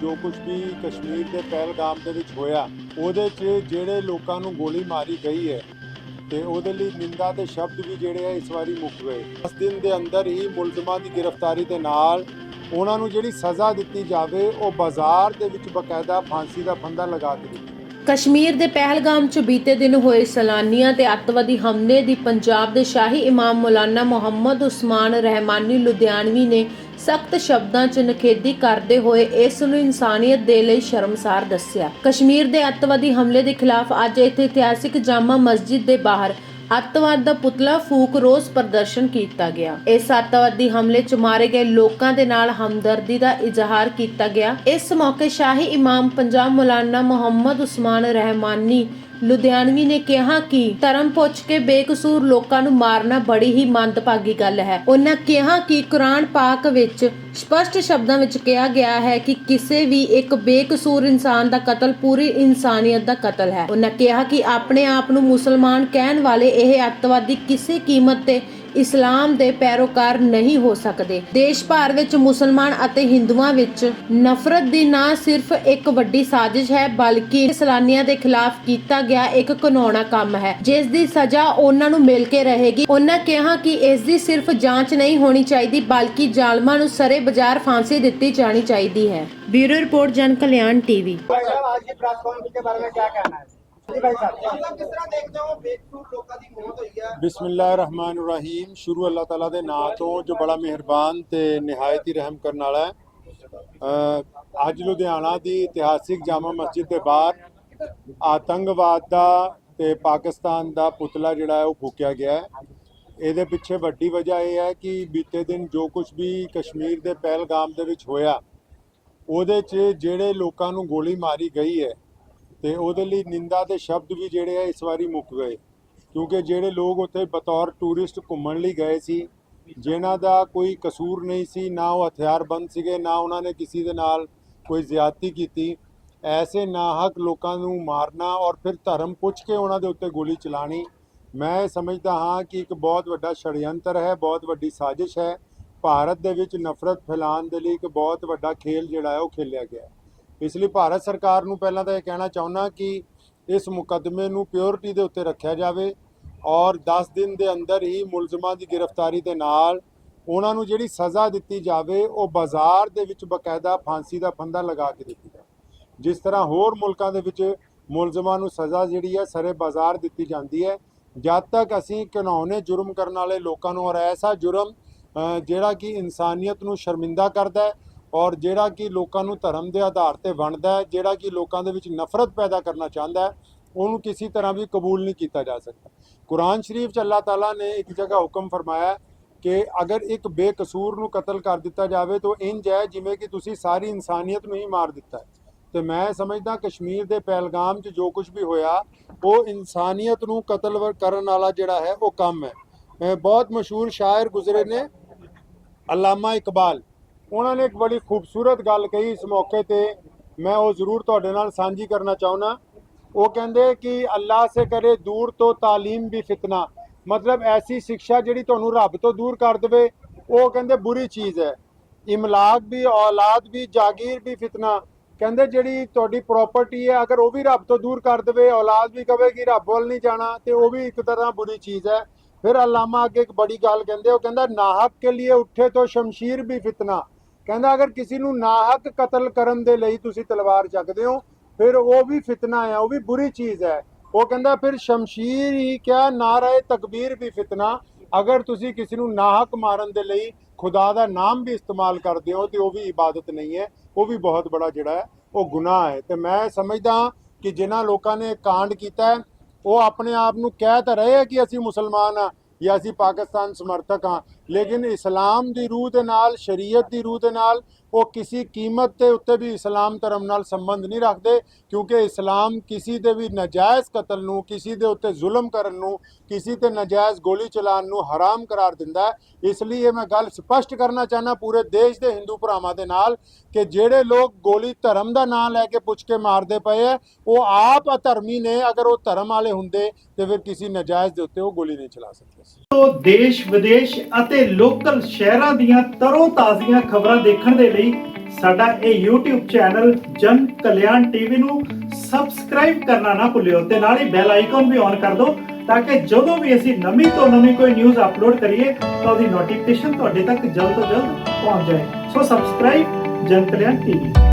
ਜੋ ਕੁਝ ਵੀ ਕਸ਼ਮੀਰ ਦੇ ਪਹਿਲਗਾਮ ਦੇ ਵਿੱਚ ਹੋਇਆ, ਉਹਦੇ 'ਚ ਜਿਹੜੇ ਲੋਕਾਂ ਨੂੰ ਗੋਲੀ ਮਾਰੀ ਗਈ ਹੈ ਤੇ ਉਹਦੇ ਲਈ ਨਿੰਦਾ ਦੇ ਸ਼ਬਦ ਵੀ ਜਿਹੜੇ ਆ ਇਸ ਵਾਰੀ ਮੁੱਕ ਗਏ। 10 ਦਿਨ ਦੇ ਅੰਦਰ ਹੀ ਮੁਲਜ਼ਮਾਂ ਦੀ ਗ੍ਰਿਫਤਾਰੀ ਦੇ ਨਾਲ ਉਹਨਾਂ ਨੂੰ ਜਿਹੜੀ ਸਜ਼ਾ ਦਿੱਤੀ ਜਾਵੇ, ਉਹ ਬਾਜ਼ਾਰ ਦੇ ਵਿੱਚ ਬਕਾਇਦਾ ਫਾਂਸੀ ਦਾ ਫੰਦਾ ਲਗਾ ਦਿੱਤੀ। ਕਸ਼ਮੀਰ ਦੇ ਪਹਿਲਗਾਮ 'ਚ ਬੀਤੇ ਦਿਨ ਹੋਏ ਸੈਲਾਨੀਆਂ ਤੇ ਅੱਤਵਾਦੀ ਹਮਲੇ ਦੀ ਪੰਜਾਬ ਦੇ ਸ਼ਾਹੀ ਇਮਾਮ ਮੌਲਾਨਾ ਮੁਹੰਮਦ ਉਸਮਾਨ ਰਹਿਮਾਨੀ ਲੁਧਿਆਣਵੀ ਨੇ ਸਖਤ ਸ਼ਬਦਾਂ 'ਚ ਨਖੇਦੀ ਕਰਦੇ ਹੋਏ ਇਸ ਨੂੰ ਇਨਸਾਨੀਅਤ ਦੇ ਲਈ ਸ਼ਰਮਸਾਰ ਦੱਸਿਆ। ਕਸ਼ਮੀਰ ਦੇ ਅੱਤਵਾਦੀ ਹਮਲੇ ਦੇ ਖਿਲਾਫ ਅੱਜ ਇੱਥੇ ਇਤਿਹਾਸਿਕ ਜਾਮਾ ਮਸਜਿਦ ਦੇ ਬਾਹਰ ਅੱਤਵਾਦ ਦਾ ਪੁਤਲਾ ਫੂਕ ਰੋਸ ਪ੍ਰਦਰਸ਼ਨ ਕੀਤਾ ਗਿਆ। ਇਸ ਅੱਤਵਾਦੀ ਹਮਲੇ 'ਚ ਮਾਰੇ ਗਏ ਲੋਕਾਂ ਦੇ ਨਾਲ ਹਮਦਰਦੀ ਦਾ ਇਜ਼ਹਾਰ ਕੀਤਾ ਗਿਆ। ਇਸ ਮੌਕੇ ਸ਼ਾਹੀ ਇਮਾਮ ਪੰਜਾਬ ਮੌਲਾਨਾ ਮੁਹੰਮਦ ਉਸਮਾਨ ਰਹਿਮਾਨੀ ਲੁਧਿਆਣਵੀ ਨੇ ਕਿਹਾ ਕਿ ਧਰਮ ਪੁੱਛ ਕੇ ਬੇਕਸੂਰ ਲੋਕਾਂ ਨੂੰ ਮਾਰਨਾ ਬੜੀ ਹੀ ਮੰਦਭਾਗੀ ਗੱਲ ਹੈ। ਉਹਨਾਂ ਕਿਹਾ ਕਿ ਕੁਰਾਨ ਪਾਕ ਵਿੱਚ ਸਪਸ਼ਟ ਸ਼ਬਦਾਂ ਵਿੱਚ ਕਿਹਾ ਗਿਆ ਹੈ ਕਿ ਕਿਸੇ ਵੀ ਇੱਕ ਬੇਕਸੂਰ ਇਨਸਾਨ ਦਾ ਕਤਲ ਪੂਰੀ ਇਨਸਾਨੀਅਤ ਦਾ ਕਤਲ ਹੈ। ਉਹਨਾਂ ਕਿਹਾ ਕਿ ਆਪਣੇ ਆਪ ਨੂੰ ਮੁਸਲਮਾਨ ਕਹਿਣ ਵਾਲੇ ਇਹ ਅੱਤਵਾਦੀ ਕਿਸੇ ਕੀਮਤ ਤੇ ਇਸਲਾਮ ਦੇ ਪੈਰੋਕਾਰ ਨਹੀਂ ਹੋ ਸਕਦੇ ਦੇਸ਼ ਭਰ ਵਿੱਚ ਮੁਸਲਮਾਨ ਅਤੇ ਹਿੰਦੂਆਂ ਵਿੱਚ ਨਫ਼ਰਤ ਦੀ ਨਾ ਸਿਰਫ ਇੱਕ ਵੱਡੀ ਸਾਜ਼ਿਸ਼ ਹੈ ਬਲਕਿ ਸਲਾਨੀਆਂ ਦੇ ਖਿਲਾਫ ਕੀਤਾ ਗਿਆ ਇੱਕ ਕਾਨੂੰਨਾ ਕੰਮ ਹੈ ਜਿਸ ਦੀ ਸਜ਼ਾ ਉਹਨਾਂ ਨੂੰ ਮਿਲ ਕੇ ਰਹੇਗੀ ਉਹਨਾਂ ਕਿਹਾ ਕਿ ਇਸ ਦੀ ਸਿਰਫ ਜਾਂਚ ਨਹੀਂ ਹੋਣੀ ਚਾਹੀਦੀ ਬਲਕਿ ਜ਼ਾਲਮਾਂ ਨੂੰ ਸਰੇ ਬਾਜ਼ਾਰ ਫਾਂਸੀ ਦਿੱਤੀ ਜਾਣੀ ਚਾਹੀਦੀ ਹੈ ਬਿਊਰੋ ਰਿਪੋਰਟ ਜਨ ਕਲਿਆਣ ਟੀਵੀ भाई साहब आज की प्रेस कॉन्फ्रेंस के बारे में क्या कहना है ਬਿਸਮਿਲ੍ਲਾਹਿਰਰਹਿਮਾਨਿਰਰਹੀਮ। ਸ਼ੁਰੂ ਅੱਲਾਹ ਤਾਲਾ ਦੇ ਨਾਂ ਤੋਂ ਜੋ ਬੜਾ ਮਿਹਰਬਾਨ ਤੇ ਨਿਹਾਇਤ ਹੀ ਰਹਿਮ ਕਰਨ ਵਾਲਾ ਹੈ। ਅੱਜ ਲੁਧਿਆਣਾ ਦੀ ਇਤਿਹਾਸਿਕ ਜਾਮਾ ਮਸਜਿਦ ਦੇ ਬਾਹਰ ਆਤੰਕਵਾਦ ਦਾ ਤੇ ਪਾਕਿਸਤਾਨ ਦਾ ਪੁਤਲਾ ਜਿਹੜਾ ਹੈ ਉਹ ਫੂਕਿਆ ਗਿਆ ਹੈ। ਇਹਦੇ ਪਿੱਛੇ ਵੱਡੀ ਵਜ੍ਹਾ ਇਹ ਹੈ ਕਿ ਬੀਤੇ ਦਿਨ ਜੋ ਕੁਝ ਵੀ ਕਸ਼ਮੀਰ ਦੇ ਪਹਿਲਗਾਮ ਦੇ ਵਿੱਚ ਹੋਇਆ, ਉਹਦੇ 'ਚ ਜਿਹੜੇ ਲੋਕਾਂ ਨੂੰ ਗੋਲੀ ਮਾਰੀ ਗਈ ਹੈ ਤੇ ਉਹਦੇ ਲਈ ਨਿੰਦਾ ਦੇ ਸ਼ਬਦ ਵੀ ਜਿਹੜੇ ਆ ਇਸ ਵਾਰੀ ਮੁੱਕ ਗਏ। ਕਿਉਂਕਿ ਜਿਹੜੇ ਲੋਕ ਉੱਥੇ ਬਤੌਰ ਟੂਰਿਸਟ ਘੁੰਮਣ ਲਈ ਗਏ ਸੀ, ਜਿਨ੍ਹਾਂ ਦਾ ਕੋਈ ਕਸੂਰ ਨਹੀਂ ਸੀ, ਨਾ ਉਹ ਹਥਿਆਰਬੰਦ ਸੀਗੇ, ਨਾ ਉਹਨਾਂ ਨੇ ਕਿਸੇ ਦੇ ਨਾਲ ਕੋਈ ਜ਼ਿਆਦਤੀ ਕੀਤੀ। ਐਸੇ ਨਾਹਕ ਲੋਕਾਂ ਨੂੰ ਮਾਰਨਾ ਔਰ ਫਿਰ ਧਰਮ ਪੁੱਛ ਕੇ ਉਹਨਾਂ ਦੇ ਉੱਤੇ ਗੋਲੀ ਚਲਾਣੀ ਮੈਂ ਸਮਝਦਾ ਹਾਂ ਕਿ ਇੱਕ ਬਹੁਤ ਵੱਡਾ ਛੜਯੰਤਰ ਹੈ, ਬਹੁਤ ਵੱਡੀ ਸਾਜ਼ਿਸ਼ ਹੈ। ਭਾਰਤ ਦੇ ਵਿੱਚ ਨਫ਼ਰਤ ਫੈਲਾਉਣ ਦੇ ਲਈ ਇੱਕ ਬਹੁਤ ਵੱਡਾ ਖੇਲ ਜਿਹੜਾ ਹੈ ਉਹ ਖੇਲਿਆ ਗਿਆ ਹੈ। ਇਸ ਲਈ ਭਾਰਤ ਸਰਕਾਰ ਨੂੰ ਪਹਿਲਾਂ ਤਾਂ ਇਹ ਕਹਿਣਾ ਚਾਹੁੰਦਾ ਕਿ ਇਸ ਮੁਕੱਦਮੇ ਨੂੰ ਪਿਓਰਿਟੀ ਦੇ ਉੱਤੇ ਰੱਖਿਆ ਜਾਵੇ ਔਰ 10 ਦਿਨ ਦੇ ਅੰਦਰ ਹੀ ਮੁਲਜ਼ਮਾਂ ਦੀ ਗ੍ਰਿਫਤਾਰੀ ਦੇ ਨਾਲ ਉਹਨਾਂ ਨੂੰ ਜਿਹੜੀ ਸਜ਼ਾ ਦਿੱਤੀ ਜਾਵੇ, ਉਹ ਬਾਜ਼ਾਰ ਦੇ ਵਿੱਚ ਬਕਾਇਦਾ ਫਾਂਸੀ ਦਾ ਫੰਦਾ ਲਗਾ ਕੇ ਦਿੱਤੀ ਜਾਵੇ। ਜਿਸ ਤਰ੍ਹਾਂ ਹੋਰ ਮੁਲਕਾਂ ਦੇ ਵਿੱਚ ਮੁਲਜ਼ਮਾਂ ਨੂੰ ਸਜ਼ਾ ਜਿਹੜੀ ਹੈ, ਸਰੇ ਬਾਜ਼ਾਰ ਦਿੱਤੀ ਜਾਂਦੀ ਹੈ। ਜਦ ਤੱਕ ਅਸੀਂ ਘਿਨੌਣੇ ਜੁਰਮ ਕਰਨ ਵਾਲੇ ਲੋਕਾਂ ਨੂੰ ਔਰ ਐਸਾ ਜੁਰਮ ਜਿਹੜਾ ਕਿ ਇਨਸਾਨੀਅਤ ਨੂੰ ਸ਼ਰਮਿੰਦਾ ਕਰਦਾ ਹੈ ਔਰ ਜਿਹੜਾ ਕਿ ਲੋਕਾਂ ਨੂੰ ਧਰਮ ਦੇ ਆਧਾਰ ਤੇ ਵੰਡਦਾ ਹੈ, ਜਿਹੜਾ ਕਿ ਲੋਕਾਂ ਦੇ ਵਿੱਚ ਨਫ਼ਰਤ ਪੈਦਾ ਕਰਨਾ ਚਾਹੁੰਦਾ ਹੈ, ਉਹਨੂੰ ਕਿਸੇ ਤਰ੍ਹਾਂ ਵੀ ਕਬੂਲ ਨਹੀਂ ਕੀਤਾ ਜਾ ਸਕਦਾ। ਕੁਰਾਨ ਸ਼ਰੀਫ 'ਚ ਅੱਲਾਹ ਤਾਲਾ ਨੇ ਇੱਕ ਜਗ੍ਹਾ ਹੁਕਮ ਫਰਮਾਇਆ ਕਿ ਅਗਰ ਇੱਕ ਬੇਕਸੂਰ ਨੂੰ ਕਤਲ ਕਰ ਦਿੱਤਾ ਜਾਵੇ ਤਾਂ ਇੰਜ ਹੈ ਜਿਵੇਂ ਕਿ ਤੁਸੀਂ ਸਾਰੀ ਇਨਸਾਨੀਅਤ ਨੂੰ ਹੀ ਮਾਰ ਦਿੱਤਾ ਹੈ। ਤੇ ਮੈਂ ਸਮਝਦਾ ਕਸ਼ਮੀਰ ਦੇ ਪਹਿਲਗਾਮ 'ਚ ਜੋ ਕੁਝ ਵੀ ਹੋਇਆ, ਉਹ ਇਨਸਾਨੀਅਤ ਨੂੰ ਕਤਲ ਕਰਨ ਵਾਲਾ ਜਿਹੜਾ ਹੈ ਉਹ ਕੰਮ ਹੈ। ਬਹੁਤ ਮਸ਼ਹੂਰ ਸ਼ਾਇਰ ਗੁਜ਼ਰੇ ਨੇ, ਅਲਾਮਾ ਇਕਬਾਲ। ਉਹਨਾਂ ਨੇ ਇੱਕ ਬੜੀ ਖੂਬਸੂਰਤ ਗੱਲ ਕਹੀ ਇਸ ਮੌਕੇ ਤੇ। ਮੈਂ ਉਹ ਜ਼ਰੂਰ ਤੁਹਾਡੇ ਨਾਲ ਸਾਂਝੀ ਕਰਨਾ ਚਾਹੁੰਦਾ। ਉਹ ਕਹਿੰਦੇ ਕਿ ਅੱਲਾਹ ਸੇ ਕਰੇ ਦੂਰ ਤੋਂ ਤਾਲੀਮ ਵੀ ਫਿਤਨਾ। ਮਤਲਬ ਐਸੀ ਸਿੱਖਿਆ ਜਿਹੜੀ ਤੁਹਾਨੂੰ ਰੱਬ ਤੋਂ ਦੂਰ ਕਰ ਦੇਵੇ, ਉਹ ਕਹਿੰਦੇ ਬੁਰੀ ਚੀਜ਼ ਹੈ। ਇਮਲਾਕ ਵੀ, ਔਲਾਦ ਵੀ, ਜਾਗੀਰ ਵੀ ਫਿਤਨਾ। ਕਹਿੰਦੇ ਜਿਹੜੀ ਤੁਹਾਡੀ ਪ੍ਰਾਪਰਟੀ ਹੈ, ਅਗਰ ਉਹ ਵੀ ਰੱਬ ਤੋਂ ਦੂਰ ਕਰ ਦੇਵੇ, ਔਲਾਦ ਵੀ ਕਵੇ ਕਿ ਰੱਬ ਵੱਲ ਨਹੀਂ ਜਾਣਾ, ਤੇ ਉਹ ਵੀ ਇੱਕ ਤਰ੍ਹਾਂ ਬੁਰੀ ਚੀਜ਼ ਹੈ। ਫਿਰ ਅਲਾਮਾ ਅੱਗੇ ਇੱਕ ਬੜੀ ਗੱਲ ਕਹਿੰਦੇ, ਉਹ ਕਹਿੰਦਾ, ਨਾਹਕ ਕੇ ਲਈ ਉੱਠੇ ਤੋਂ ਸ਼ਮਸ਼ੀਰ ਵੀ ਫਿਤਨਾ। ਕਹਿੰਦਾ, ਅਗਰ ਕਿਸੇ ਨੂੰ ਨਾਹਕ ਕਤਲ ਕਰਨ ਦੇ ਲਈ ਤੁਸੀਂ ਤਲਵਾਰ ਚੱਕਦੇ ਹੋ, ਫਿਰ ਉਹ ਵੀ ਫਿਤਨਾ ਹੈ, ਉਹ ਵੀ ਬੁਰੀ ਚੀਜ਼ ਹੈ। ਉਹ ਕਹਿੰਦਾ, ਫਿਰ ਸ਼ਮਸ਼ੀਰ ਹੀ ਕਿਆ ਨਾਰੇ ਤਕਬੀਰ ਵੀ ਫਿਤਨਾ। ਅਗਰ ਤੁਸੀਂ ਕਿਸੇ ਨੂੰ ਨਾਹਕ ਮਾਰਨ ਦੇ ਲਈ ਖੁਦਾ ਦਾ ਨਾਮ ਵੀ ਇਸਤੇਮਾਲ ਕਰਦੇ ਹੋ, ਤੇ ਉਹ ਵੀ ਇਬਾਦਤ ਨਹੀਂ ਹੈ। ਉਹ ਵੀ ਬਹੁਤ ਬੜਾ ਜਿਹੜਾ ਹੈ, ਉਹ ਗੁਨਾਹ ਹੈ। ਤੇ ਮੈਂ ਸਮਝਦਾ ਕਿ ਜਿਨ੍ਹਾਂ ਲੋਕਾਂ ਨੇ ਕਾਂਡ ਕੀਤਾ ਉਹ ਆਪਣੇ ਆਪ ਨੂੰ ਕਹਿ ਤਾਂ ਰਹੇ ਆ ਕਿ ਅਸੀਂ ਮੁਸਲਮਾਨ ਆ ਜਾਂ ਅਸੀਂ ਪਾਕਿਸਤਾਨ ਸਮਰਥਕ ਹਾਂ। ਲੇਕਿਨ ਇਸਲਾਮ ਦੀ ਰੂਹ ਦੇ ਨਾਲ, ਸ਼ਰੀਅਤ ਦੀ ਰੂਹ ਦੇ ਨਾਲ ਉਹ ਕਿਸੇ ਕੀਮਤ ਦੇ ਉੱਤੇ ਵੀ ਇਸਲਾਮ ਧਰਮ ਨਾਲ ਸੰਬੰਧ ਨਹੀਂ ਰੱਖਦੇ, ਕਿਉਂਕਿ ਇਸਲਾਮ ਕਿਸੇ ਦੇ ਵੀ ਨਜਾਇਜ਼ ਕਤਲ ਨੂੰ, ਕਿਸੇ ਦੇ ਉੱਤੇ ਜ਼ੁਲਮ ਕਰਨ ਨੂੰ, ਕਿਸੇ ਤੇ ਨਜਾਇਜ਼ ਗੋਲੀ ਚਲਾਉਣ ਨੂੰ ਹਰਾਮ ਕਰਾਰ ਦਿੰਦਾ ਹੈ। ਇਸ ਲਈ ਇਹ ਮੈਂ ਗੱਲ ਸਪਸ਼ਟ ਕਰਨਾ ਚਾਹਨਾ ਪੂਰੇ ਦੇਸ਼ ਦੇ ਹਿੰਦੂ ਭਰਾਵਾਂ ਦੇ ਨਾਲ ਕਿ ਜਿਹੜੇ ਲੋਕ ਗੋਲੀ ਧਰਮ ਦਾ ਨਾਂ ਲੈ ਕੇ ਪੁੱਛ ਕੇ ਮਾਰਦੇ ਪਏ ਆ ਉਹ ਆਪ ਅਧਰਮੀ ਨੇ, ਅਗਰ ਉਹ ਧਰਮ ਵਾਲੇ ਹੁੰਦੇ ਤੇ ਫਿਰ ਕਿਸੇ ਨਜਾਇਜ਼ ਦੇ ਉੱਤੇ ਉਹ ਗੋਲੀ ਨਹੀਂ ਚਲਾ ਸਕਦੇ। ਸੀ ਦੇਸ਼ ਵਿਦੇਸ਼ ਅਤੇ ਅਤੇ ਲੋਕਲ ਸ਼ਹਿਰਾਂ ਦੀਆਂ ਤਰੋ ਤਾਜ਼ੀਆਂ ਖਬਰਾਂ ਦੇਖਣ ਦੇ ਲਈ ਸਾਡਾ ਇਹ YouTube ਚੈਨਲ ਜਨ ਕਲਿਆਣ ਟੀਵੀ ਨੂੰ ਸਬਸਕ੍ਰਾਈਬ ਕਰਨਾ ਨਾ ਭੁੱਲਿਓ ਤੇ ਨਾਲ ਹੀ ਬੈਲ ਆਈਕਨ ਵੀ ਔਨ ਕਰ ਦਿਓ ਤਾਂ ਕਿ ਜਦੋਂ ਵੀ ਅਸੀਂ ਨਵੀਂ ਤੋਂ ਨਵੀਂ ਕੋਈ ਨਿਊਜ਼ ਅਪਲੋਡ ਕਰੀਏ ਤਾਂ ਉਹਦੀ ਨੋਟੀਫਿਕੇਸ਼ਨ ਤੁਹਾਡੇ ਤੱਕ ਜਲਦ ਤੋਂ ਜਲਦ ਪਹੁੰਚ ਜਾਏ। ਸੋ ਸਬਸਕ੍ਰਾਈਬ ਜਨ ਕਲਿਆਣ ਟੀਵੀ।